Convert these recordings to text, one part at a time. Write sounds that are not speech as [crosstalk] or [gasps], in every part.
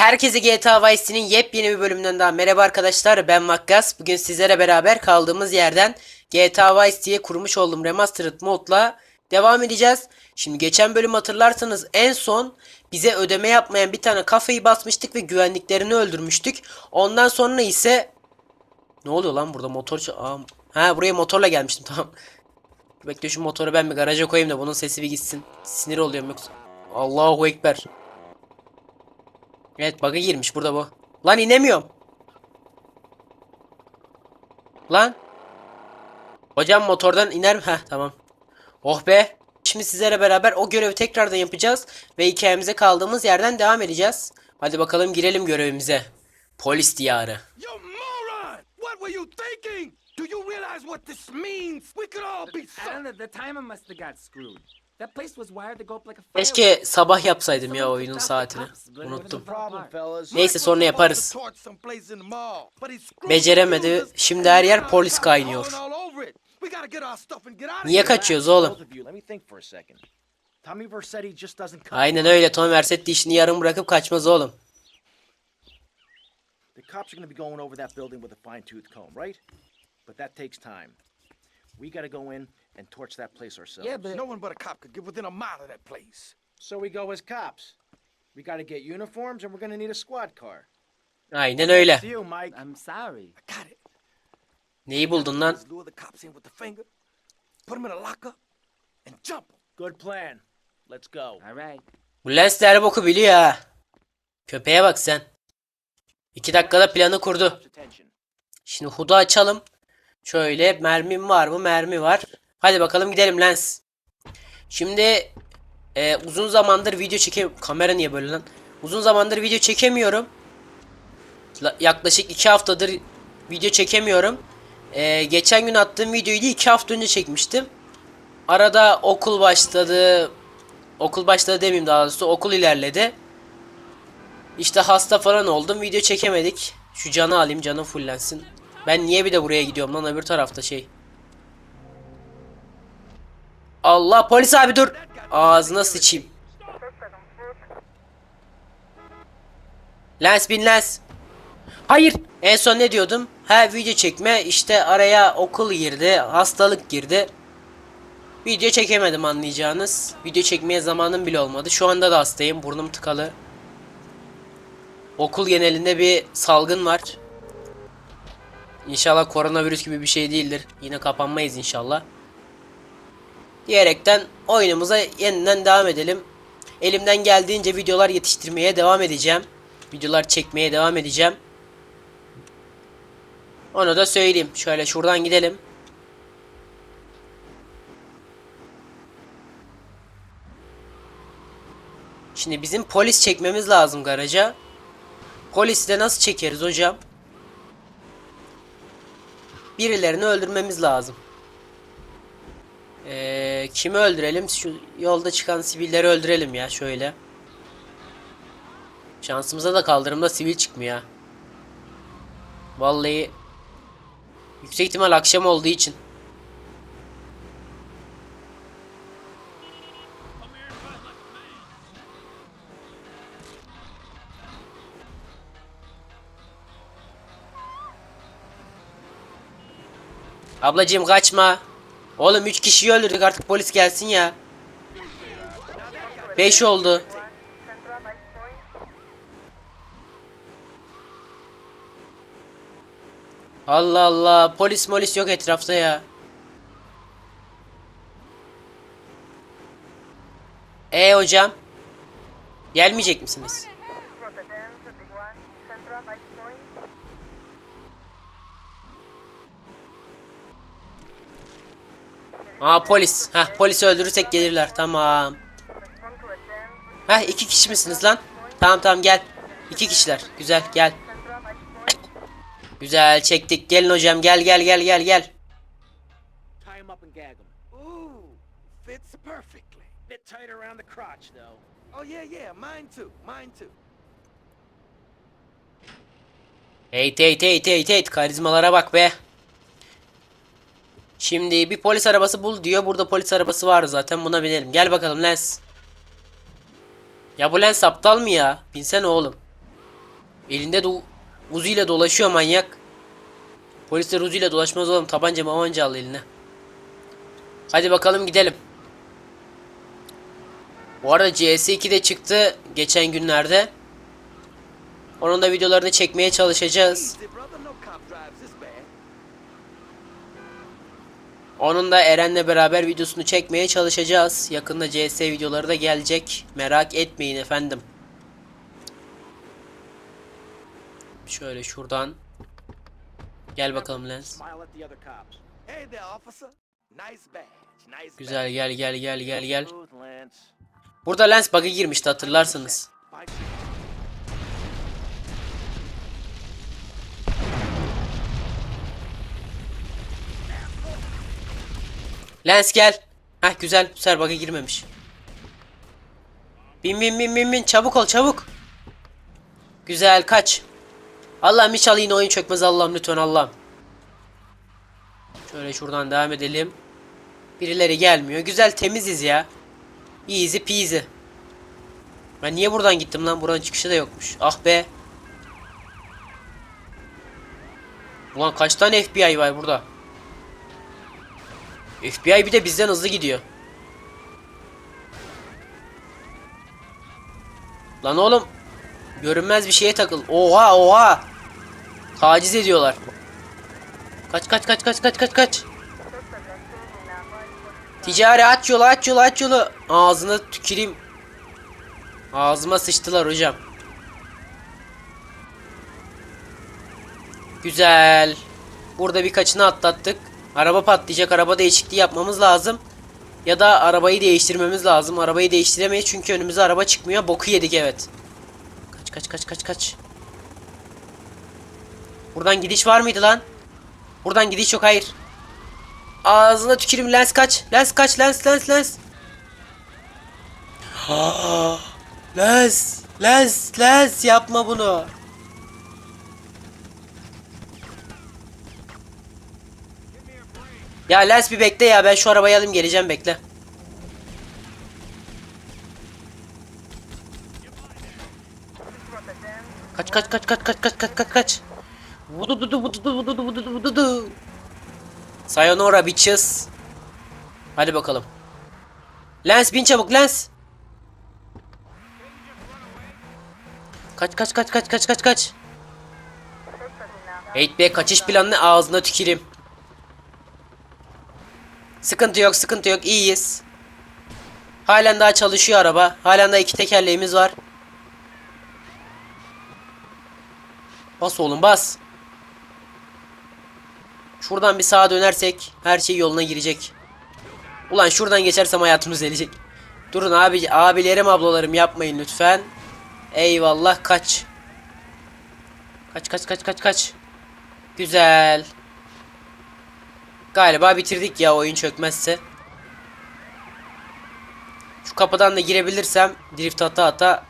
Herkese GTA Vice yepyeni bir bölümünden daha merhaba arkadaşlar ben Makkas. Bugün sizlere beraber kaldığımız yerden GTA Vice City'ye kurmuş olduğum Remastered modla devam edeceğiz. Şimdi geçen bölüm hatırlarsanız en son bize ödeme yapmayan bir tane kafayı basmıştık ve güvenliklerini öldürmüştük. Ondan sonra ise ne oluyor lan burada motor ha buraya motorla gelmiştim [laughs] tamam. Bekle şu motoru ben bir garaja koyayım da bunun sesi bir gitsin. Sinir oluyorum yoksa. Allahu Ekber. Evet bug'a girmiş burada bu. Lan inemiyorum. Lan. Hocam motordan iner mi? Heh tamam. Oh be. Şimdi sizlere beraber o görevi tekrardan yapacağız. Ve hikayemize kaldığımız yerden devam edeceğiz. Hadi bakalım girelim görevimize. Polis diyarı. Do you realize what this means? We could all be so. And the, the timer must have got screwed. That place was wired to go up like a Keşke sabah yapsaydım ya oyunun saatini. Unuttum. Neyse sonra yaparız. Beceremedi. Şimdi her yer polis kaynıyor. Niye kaçıyoruz oğlum? Aynen öyle. Tom Versetti işini yarım bırakıp kaçmaz oğlum. The cops are going to be going over that building with a fine tooth comb, right? But that takes time. We got to go in and torch that place ourselves. Yeah, but No one but a cop could get within a mile of that place. So we go as cops. We got to get uniforms and we're going to need a squad car. Aynen öyle. To you, Mike. I'm sorry. I got it. Neyi buldun lan? Lure the cops in with the finger, put them in a locker, and jump 'em. Good plan. Let's go. All right. Bu her boku biliyor ha. Köpeğe bak sen. İki dakikada planı kurdu. Şimdi hudu açalım. Şöyle mermim var mı? Mermi var. Hadi bakalım gidelim lens. Şimdi e, uzun zamandır video çeke... Kamera niye böyle lan? Uzun zamandır video çekemiyorum. La- yaklaşık iki haftadır video çekemiyorum. E, geçen gün attığım videoyu da iki hafta önce çekmiştim. Arada okul başladı. Okul başladı demeyeyim daha doğrusu. Okul ilerledi. İşte hasta falan oldum. Video çekemedik. Şu canı alayım. Canım fullensin. Ben niye bir de buraya gidiyorum lan öbür tarafta şey. Allah polis abi dur. Ağzına sıçayım. Lens bin lens. Hayır. En son ne diyordum? Ha video çekme işte araya okul girdi. Hastalık girdi. Video çekemedim anlayacağınız. Video çekmeye zamanım bile olmadı. Şu anda da hastayım. Burnum tıkalı. Okul genelinde bir salgın var. İnşallah koronavirüs gibi bir şey değildir. Yine kapanmayız inşallah. Diyerekten oyunumuza yeniden devam edelim. Elimden geldiğince videolar yetiştirmeye devam edeceğim. Videolar çekmeye devam edeceğim. Onu da söyleyeyim. Şöyle şuradan gidelim. Şimdi bizim polis çekmemiz lazım garaja. Polisi de nasıl çekeriz hocam? Birilerini öldürmemiz lazım. Ee, kimi öldürelim? Şu yolda çıkan sivilleri öldürelim ya şöyle. Şansımıza da kaldırımda sivil çıkmıyor. Vallahi yüksek ihtimal akşam olduğu için. Ablacığım kaçma. Oğlum 3 kişiyi öldürdük artık polis gelsin ya. 5 oldu. Allah Allah polis molis yok etrafta ya. E hocam. Gelmeyecek misiniz? Aa polis. Heh polisi öldürürsek gelirler. Tamam. Heh iki kişi misiniz lan? Tamam tamam gel. İki kişiler. Güzel gel. Güzel çektik. Gelin hocam gel gel gel gel gel. Tie him up and gag him. Ooh, fits perfectly. Bit tight around the crotch, though. Oh yeah, yeah, mine too, mine too. Hey hey hey hey hey karizmalara bak be. Şimdi bir polis arabası bul diyor. Burada polis arabası var zaten. Buna binelim. Gel bakalım Lens. Ya bu Lens aptal mı ya? Binsene oğlum. Elinde de Uzi ile dolaşıyor manyak. Polisler ile dolaşmaz oğlum. Tabanca mamanca al eline. Hadi bakalım gidelim. Bu arada CS2 de çıktı geçen günlerde. Onun da videolarını çekmeye çalışacağız. Easy, brother. No cop drives this bad. Onun da Eren'le beraber videosunu çekmeye çalışacağız. Yakında CS videoları da gelecek. Merak etmeyin efendim. Şöyle şuradan. Gel bakalım Lens. Güzel gel gel gel gel gel. Burada Lens bug'a girmişti hatırlarsınız. Lens gel. Heh güzel bu girmemiş. Bin bin bin bin bin çabuk ol çabuk. Güzel kaç. Allah'ım inşallah yine oyun çökmez Allah'ım lütfen Allah'ım. Şöyle şuradan devam edelim. Birileri gelmiyor. Güzel temiziz ya. Easy peasy. Ben niye buradan gittim lan? Buranın çıkışı da yokmuş. Ah be. Ulan kaç tane FBI var burada? FBI bir de bizden hızlı gidiyor. Lan oğlum. Görünmez bir şeye takıl. Oha oha. Taciz ediyorlar. Kaç kaç kaç kaç kaç kaç kaç. Ticari aç yolu aç yolu aç yolu. Ağzına tüküreyim. Ağzıma sıçtılar hocam. Güzel. Burada birkaçını atlattık. Araba patlayacak. Araba değişikliği yapmamız lazım. Ya da arabayı değiştirmemiz lazım. Arabayı değiştiremeyiz çünkü önümüze araba çıkmıyor. Boku yedik evet. Kaç kaç kaç kaç kaç. Buradan gidiş var mıydı lan? Buradan gidiş yok hayır. Ağzına tükürüm lens kaç. Lens kaç lens lens lens. [gasps] lens lens lens yapma bunu. Ya Lens bir bekle ya ben şu arabayı alayım geleceğim bekle. Kaç kaç kaç kaç kaç kaç kaç kaç kaç. Vudududu vududu vududu vududu vududu. Sayonara bitches. Hadi bakalım. Lens bin çabuk Lens. Kaç kaç kaç kaç kaç kaç kaç. 8B kaçış planını ağzına tüküreyim. Sıkıntı yok, sıkıntı yok. iyiyiz. Halen daha çalışıyor araba. Halen daha iki tekerleğimiz var. Bas oğlum bas. Şuradan bir sağa dönersek her şey yoluna girecek. Ulan şuradan geçersem hayatımız gelecek. Durun abi abilerim ablalarım yapmayın lütfen. Eyvallah kaç. Kaç kaç kaç kaç kaç. Güzel. Galiba bitirdik ya oyun çökmezse. Şu kapıdan da girebilirsem drift ata ata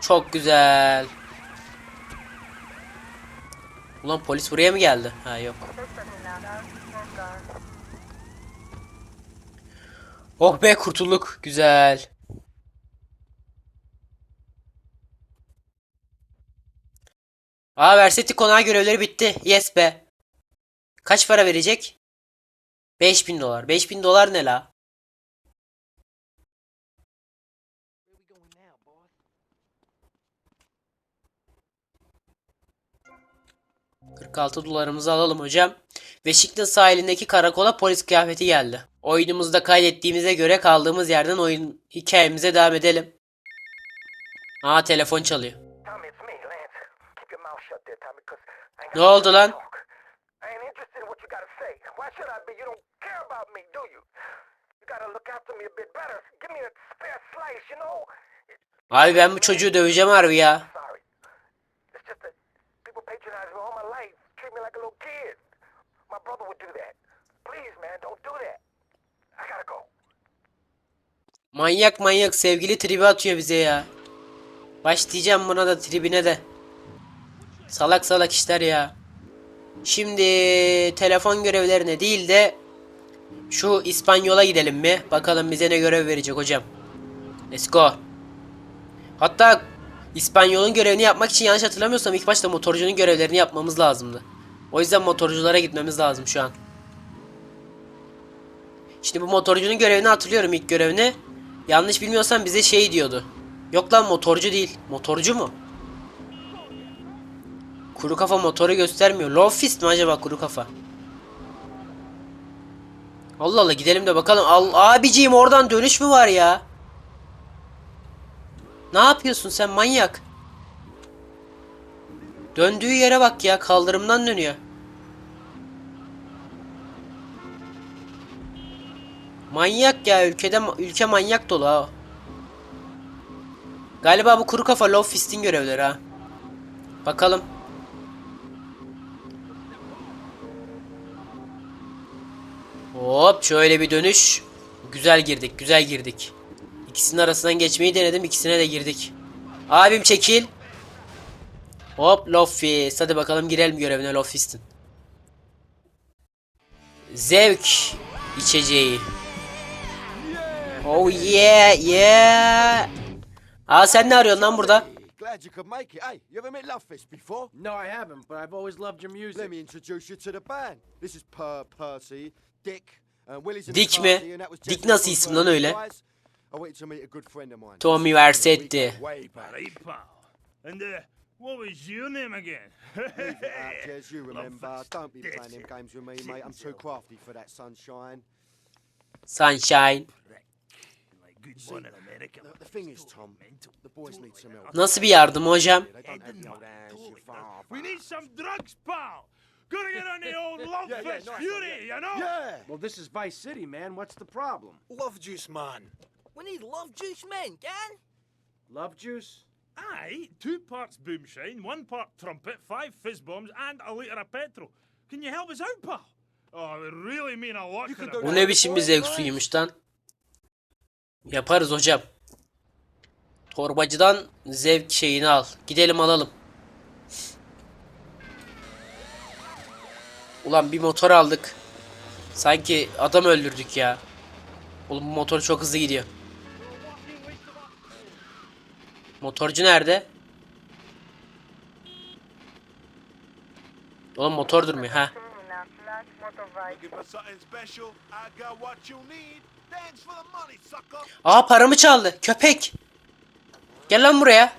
çok güzel. Ulan polis buraya mı geldi? Ha yok. Oh be kurtulduk. Güzel. Aa Versetti konağı görevleri bitti. Yes be. Kaç para verecek? 5000 dolar. 5000 dolar ne la? ...46 dolarımızı alalım hocam. Washington sahilindeki karakola polis kıyafeti geldi. Oyunumuzda kaydettiğimize göre kaldığımız yerden oyun hikayemize devam edelim. Aa telefon çalıyor. Ne oldu lan? about me, do you? You gotta look after me a bit better. Give me a spare slice, you know? Abi ben bu çocuğu döveceğim harbi ya. Manyak manyak sevgili tribi atıyor bize ya. Başlayacağım buna da tribine de. Salak salak işler ya. Şimdi telefon görevlerine değil de şu İspanyol'a gidelim mi? Bakalım bize ne görev verecek hocam. Let's go. Hatta İspanyol'un görevini yapmak için yanlış hatırlamıyorsam ilk başta motorcunun görevlerini yapmamız lazımdı. O yüzden motorculara gitmemiz lazım şu an. Şimdi bu motorcunun görevini hatırlıyorum ilk görevini. Yanlış bilmiyorsam bize şey diyordu. Yok lan motorcu değil. Motorcu mu? Kuru kafa motoru göstermiyor. Low fist mi acaba kuru kafa? Allah Allah gidelim de bakalım. Al abiciğim oradan dönüş mü var ya? Ne yapıyorsun sen manyak? Döndüğü yere bak ya kaldırımdan dönüyor. Manyak ya ülkede ülke manyak dolu ha. Galiba bu kuru kafa Love Fist'in görevleri ha. Bakalım. Hop şöyle bir dönüş. Güzel girdik güzel girdik. İkisinin arasından geçmeyi denedim ikisine de girdik. Abim çekil. Hop Love Fist. Hadi bakalım girelim görevine Love Fist'in. Zevk içeceği. Oh yeah yeah. Aa sen ne arıyorsun lan burada? Glad you could make it. Hey, you ever met Love Fist before? No, I haven't, but I've always loved your music. Let me introduce you to the band. This is Per Percy, Dick, the mi? Dick nasıl isim lan öyle? Tommy Versetti. Uh, what was your name again? [laughs] Jez, you remember. Don't be playing them games with me, mate. I'm too crafty for that sunshine. Sunshine. Nasıl bir yardım hocam? Gotta get on the old [laughs] love Yeah, yeah, nice one, fury, you know? Yeah! Well, this is Vice City, man. What's the problem? Love juice, man. We need love juice, men, gang. Love juice? Aye, two parts boomshine, one part trumpet, five fizz bombs, and a litre of petrol. Can you help us out, pal? Oh, it would really mean a lot You do Bu ne biçim bir zevk suyuymuş lan? Yaparız hocam. Torbacıdan zevk şeyini al. Gidelim alalım. Ulan bir motor aldık. Sanki adam öldürdük ya. Oğlum bu motor çok hızlı gidiyor. Motorcu nerede? Oğlum motor durmuyor ha. Aa paramı çaldı. Köpek. Gel lan buraya.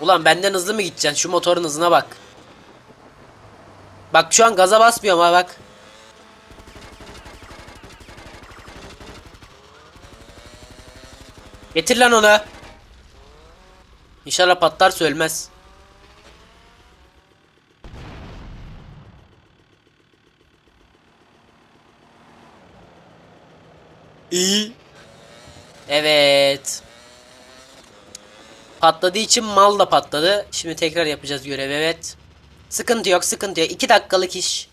Ulan benden hızlı mı gideceksin? Şu motorun hızına bak. Bak şu an gaza basmıyorum ha bak. Getir lan onu. İnşallah patlarsa ölmez. İyi. Evet. Patladığı için mal da patladı. Şimdi tekrar yapacağız görev evet. Sıkıntı yok sıkıntı yok. 2 dakikalık iş.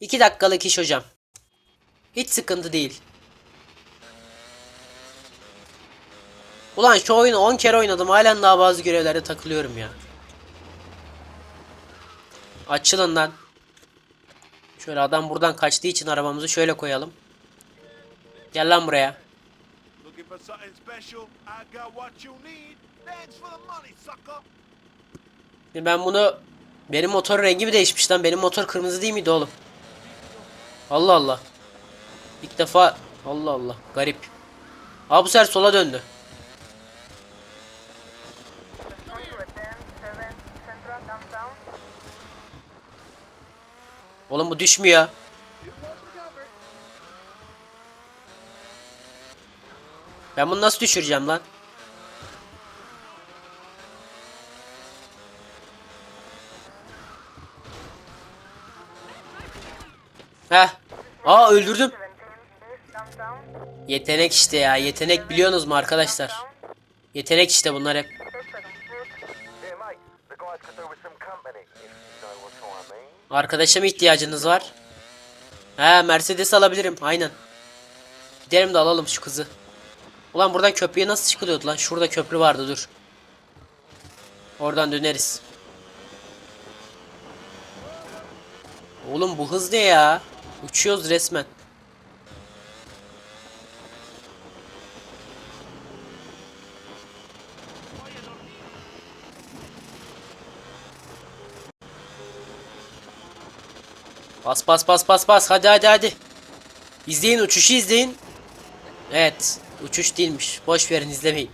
2 dakikalık iş hocam. Hiç sıkıntı değil. Ulan şu oyunu 10 kere oynadım. Halen daha bazı görevlerde takılıyorum ya. Açılın lan. Şöyle adam buradan kaçtığı için arabamızı şöyle koyalım. Gel lan buraya. Şimdi ben bunu benim motor rengi mi değişmiş lan? Benim motor kırmızı değil miydi oğlum? Allah Allah. İlk defa Allah Allah garip. Aa bu sefer sola döndü. Oğlum bu düşmüyor. Ben bunu nasıl düşüreceğim lan? Heh. Aa öldürdüm. Yetenek işte ya. Yetenek biliyorsunuz mu arkadaşlar? Yetenek işte bunlar hep. Arkadaşa mı ihtiyacınız var? He Mercedes alabilirim. Aynen. Gidelim de alalım şu kızı. Ulan buradan köprüye nasıl çıkılıyordu lan? Şurada köprü vardı dur. Oradan döneriz. Oğlum bu hız ne ya? Uçuyoruz resmen. Bas bas bas bas bas. Hadi hadi hadi. İzleyin uçuşu izleyin. Evet. Uçuş değilmiş. Boş verin izlemeyin.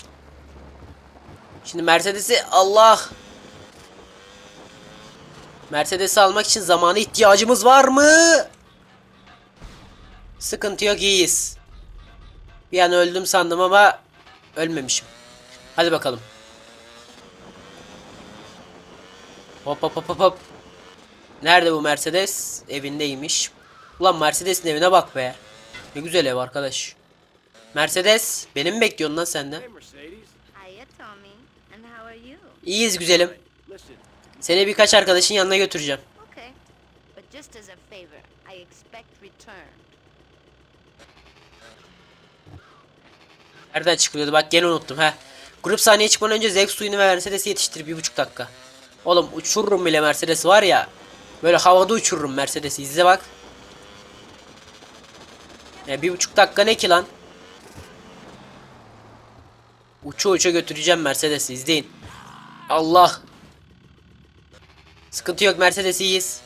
Şimdi Mercedes'i Allah. Mercedes'i almak için zamana ihtiyacımız var mı? Sıkıntı yok iyiyiz. Bir an öldüm sandım ama ölmemişim. Hadi bakalım. Hop hop hop hop hop. Nerede bu Mercedes? Evindeymiş. Ulan Mercedes'in evine bak be. Ne güzel ev arkadaş. Mercedes, beni mi bekliyorsun lan senden? İyiyiz güzelim. Seni birkaç arkadaşın yanına götüreceğim. Okay. But just as a favor, I expect return. Nereden çıkıyordu? Bak gene unuttum ha. Grup sahneye çıkmadan önce zevk suyunu ve Mercedes'i yetiştir bir buçuk dakika. Oğlum uçururum bile Mercedes var ya. Böyle havada uçururum Mercedes'i izle bak. Ya bir buçuk dakika ne ki lan? Uça uça götüreceğim Mercedes'i izleyin. Allah. Sıkıntı yok Mercedes iyiyiz.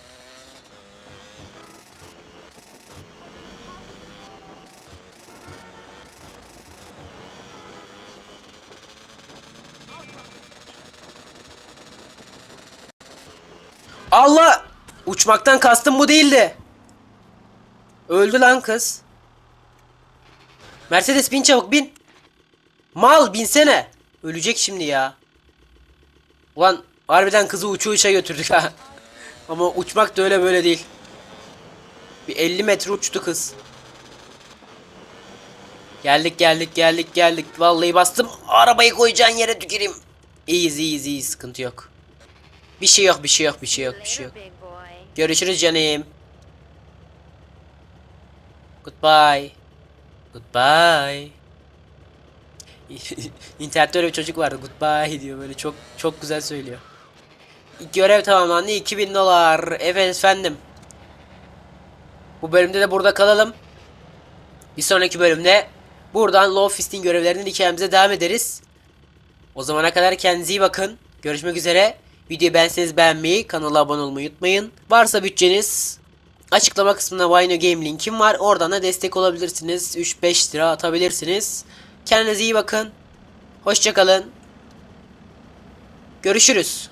Uçmaktan kastım bu değildi. Öldü lan kız. Mercedes bin çabuk bin. Mal binsene. Ölecek şimdi ya. Ulan harbiden kızı uçu uça götürdük ha. [laughs] Ama uçmak da öyle böyle değil. Bir 50 metre uçtu kız. Geldik geldik geldik geldik. Vallahi bastım. Arabayı koyacağın yere tüküreyim. İyiyiz iyiyiz iyiyiz sıkıntı yok. Bir şey yok bir şey yok bir şey yok bir şey yok. Görüşürüz canım. Goodbye. Goodbye. [laughs] İnternette öyle bir çocuk vardı. Goodbye diyor böyle çok çok güzel söylüyor. Görev tamamlandı. 2000 dolar. Evet efendim. Bu bölümde de burada kalalım. Bir sonraki bölümde buradan Law Fist'in görevlerinin hikayemize devam ederiz. O zamana kadar kendinize iyi bakın. Görüşmek üzere. Videoyu beğenseniz beğenmeyi, kanala abone olmayı unutmayın. Varsa bütçeniz açıklama kısmında Vino Game linkim var. Oradan da destek olabilirsiniz. 3-5 lira atabilirsiniz. Kendinize iyi bakın. Hoşçakalın. Görüşürüz.